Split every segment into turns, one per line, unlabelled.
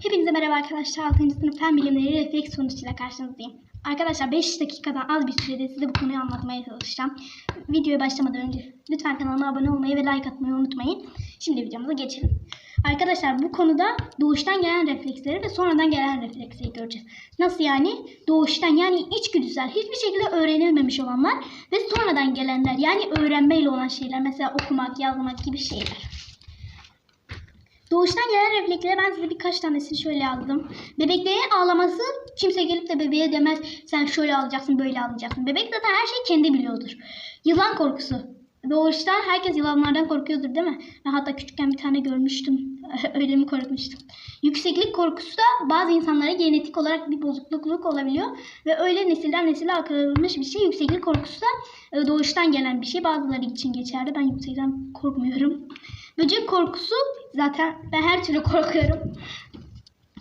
Hepinize merhaba arkadaşlar. 6. sınıf fen bilimleri refleks sonuçuyla karşınızdayım. Arkadaşlar 5 dakikadan az bir sürede size bu konuyu anlatmaya çalışacağım. Videoya başlamadan önce lütfen kanalıma abone olmayı ve like atmayı unutmayın. Şimdi videomuza geçelim. Arkadaşlar bu konuda doğuştan gelen refleksleri ve sonradan gelen refleksleri göreceğiz. Nasıl yani? Doğuştan yani içgüdüsel hiçbir şekilde öğrenilmemiş olanlar ve sonradan gelenler yani öğrenmeyle olan şeyler. Mesela okumak, yazmak gibi şeyler. Doğuştan gelen refleksleri ben size birkaç tanesini şöyle yazdım. Bebeklerin ağlaması kimse gelip de bebeğe demez sen şöyle alacaksın böyle alacaksın. Bebek zaten her şeyi kendi biliyordur. Yılan korkusu. Doğuştan herkes yılanlardan korkuyordur değil mi? Ben hatta küçükken bir tane görmüştüm. Öyle mi korkmuştum. Yükseklik korkusu da bazı insanlara genetik olarak bir bozukluk olabiliyor. Ve öyle nesilden nesile aktarılmış bir şey. Yükseklik korkusu da e, doğuştan gelen bir şey. Bazıları için geçerli. Ben yüksekten korkmuyorum. Böcek korkusu zaten ben her türlü korkuyorum.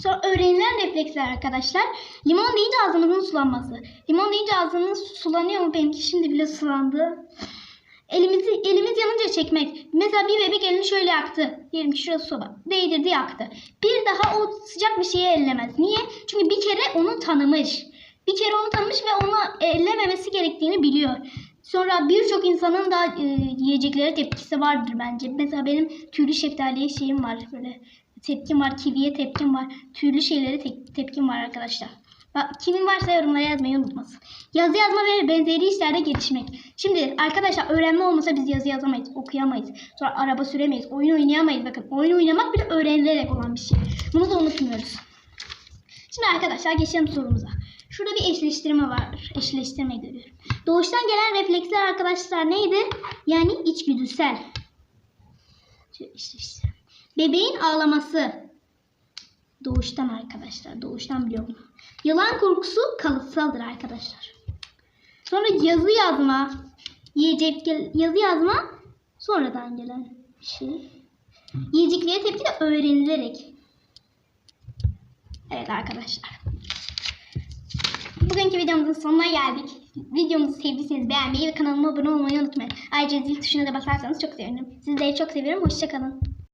Sonra öğrenilen refleksler arkadaşlar. Limon deyince ağzımızın sulanması. Limon deyince ağzınız sulanıyor mu? Benimki şimdi bile sulandı. Elimizi elimiz yanınca çekmek. Mesela bir bebek elini şöyle yaktı. Diyelim ki şurası soba. Değdirdi yaktı. Bir daha o sıcak bir şeyi ellemez. Niye? Çünkü bir kere onu tanımış. Bir kere onu tanımış ve onu ellememesi gerektiğini biliyor. Sonra birçok insanın da e, yiyeceklere tepkisi vardır bence. Mesela benim tüylü şeftaliye şeyim var. Böyle tepkim var. Kiviye tepkim var. Tüylü şeylere te- tepkim var arkadaşlar. Bak, kimin varsa yorumlara yazmayı unutmasın. Yazı yazma ve benzeri işlerde gelişmek. Şimdi arkadaşlar öğrenme olmasa biz yazı yazamayız, okuyamayız. Sonra araba süremeyiz, oyun oynayamayız. Bakın oyun oynamak bile öğrenilerek olan bir şey. Bunu da unutmuyoruz. Şimdi arkadaşlar geçelim sorumuza. Şurada bir eşleştirme var. Eşleştirme görüyorum. Doğuştan gelen refleksler arkadaşlar neydi? Yani içgüdüsel. Bebeğin ağlaması. Doğuştan arkadaşlar. Doğuştan biliyorum. Yılan korkusu kalıtsaldır arkadaşlar. Sonra yazı yazma. Yiyecek yazı yazma sonradan gelen şey. Yiyeceklere tepki de öğrenilerek. Evet arkadaşlar. Bugünkü videomuzun sonuna geldik. Videomuzu sevdiyseniz beğenmeyi ve kanalıma abone olmayı unutmayın. Ayrıca zil tuşuna da basarsanız çok sevinirim. Sizleri çok seviyorum. Hoşçakalın.